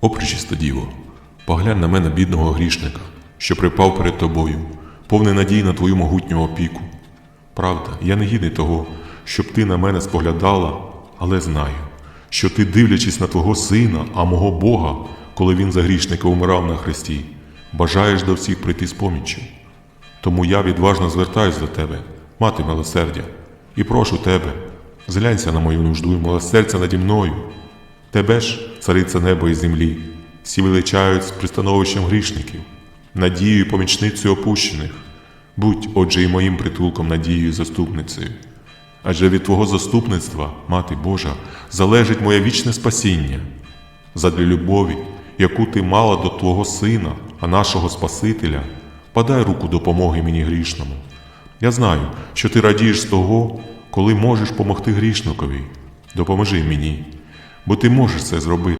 О, діво, поглянь на мене, бідного грішника, що припав перед тобою, повний надій на твою могутню опіку. Правда, я не гідний того, щоб ти на мене споглядала, але знаю, що ти, дивлячись на твого сина, а мого Бога, коли він за грішника умирав на хресті, бажаєш до всіх прийти з поміччю. Тому я відважно звертаюсь до тебе, мати милосердя, і прошу тебе, зглянься на мою нужду і милосердя наді мною. Тебе ж, цариця неба і землі, всі величають з пристановищем грішників, надією і помічницею опущених. Будь, отже, і моїм притулком, надією і заступницею. Адже від Твого заступництва, Мати Божа, залежить моє вічне спасіння. Задля любові, яку ти мала до Твого Сина, а нашого Спасителя, подай руку допомоги мені грішному. Я знаю, що ти радієш з того, коли можеш помогти грішникові. Допоможи мені, бо ти можеш це зробити.